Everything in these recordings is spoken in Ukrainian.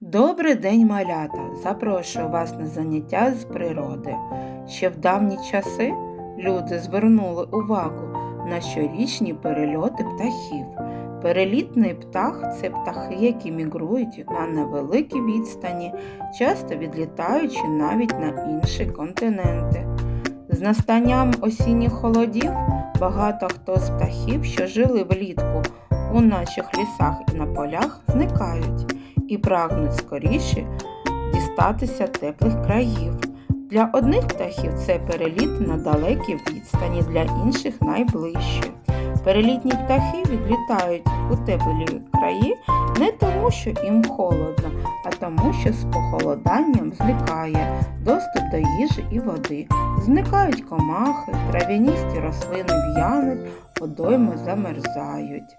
Добрий день, малята! Запрошую вас на заняття з природи. Ще в давні часи люди звернули увагу на щорічні перельоти птахів. Перелітний птах це птахи, які мігрують на невеликі відстані, часто відлітаючи навіть на інші континенти. З настанням осінніх холодів багато хто з птахів, що жили влітку у наших лісах і на полях, зникають і прагнуть скоріше дістатися теплих країв. Для одних птахів це переліт на далекі відстані, для інших найближчі. Перелітні птахи відлітають у теплі краї не тому, що їм холодно, а тому, що з похолоданням зникає доступ до їжі і води. Зникають комахи, трав'яністі рослини в'януть, водойми замерзають.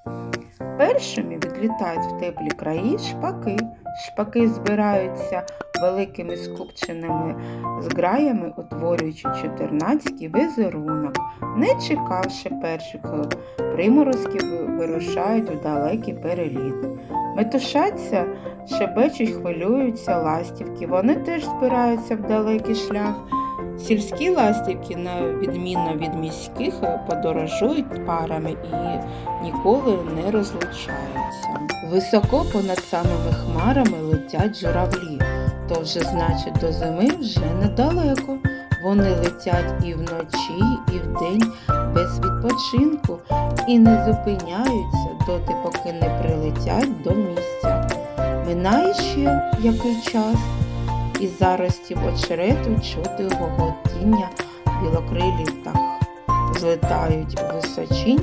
Першими відлітають в теплі краї шпаки. Шпаки збираються великими скупченими зграями, утворюючи чотирнацький візерунок. Не чекавши перших приморозків, вирушають у далекий переліт. Метушаться, шебечуть, хвилюються ластівки. Вони теж збираються в далекий шлях. Сільські ластівки, на відміну від міських, подорожують парами і ніколи не розлучаються. Високо понад самими хмарами летять журавлі, то вже значить до зими вже недалеко. Вони летять і вночі, і вдень без відпочинку і не зупиняються доти, поки не прилетять до місця. Минає ще який час, і заростів очерету чути гоготіння білокрилів птах. Злетають у височінь,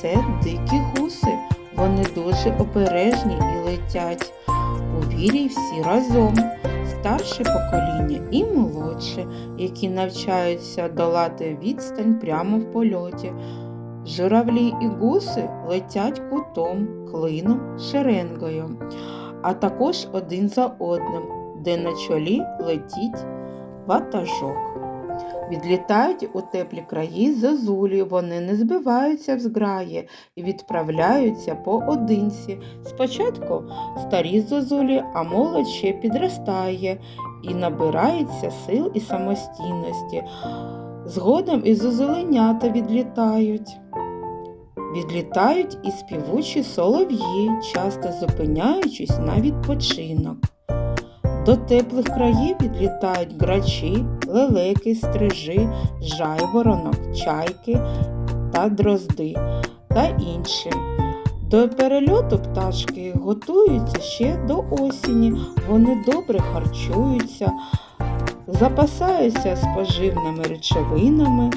це дикі гуси. Вони дуже обережні і летять у вірі всі разом. Старше покоління і молодше, які навчаються долати відстань прямо в польоті. Журавлі і гуси летять кутом, клином, шеренгою, а також один за одним, де на чолі летить ватажок. Відлітають у теплі краї зозулі, вони не збиваються в зграї і відправляються поодинці. Спочатку старі зозулі, а молодь ще підростає і набирається сил і самостійності. Згодом і зозуленята відлітають. Відлітають і співучі солов'ї, часто зупиняючись на відпочинок. До теплих країв відлітають грачі, лелеки, стрижи, жайворонок, чайки та дрозди та інші. До перельоту пташки готуються ще до осені. Вони добре харчуються, запасаються споживними речовинами,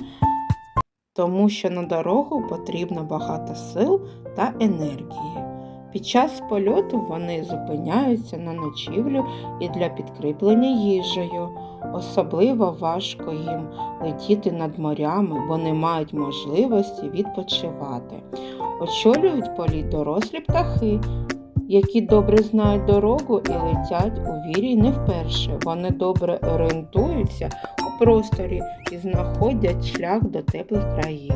тому що на дорогу потрібно багато сил та енергії. Під час польоту вони зупиняються на ночівлю і для підкріплення їжею. Особливо важко їм летіти над морями, бо не мають можливості відпочивати. Очолюють політ дорослі птахи, які добре знають дорогу і летять у вірі не вперше. Вони добре орієнтуються просторі і знаходять шлях до теплих країв.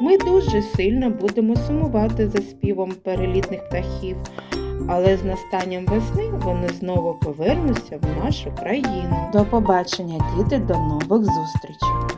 Ми дуже сильно будемо сумувати за співом перелітних птахів, але з настанням весни вони знову повернуться в нашу країну. До побачення, діти, до нових зустрічей!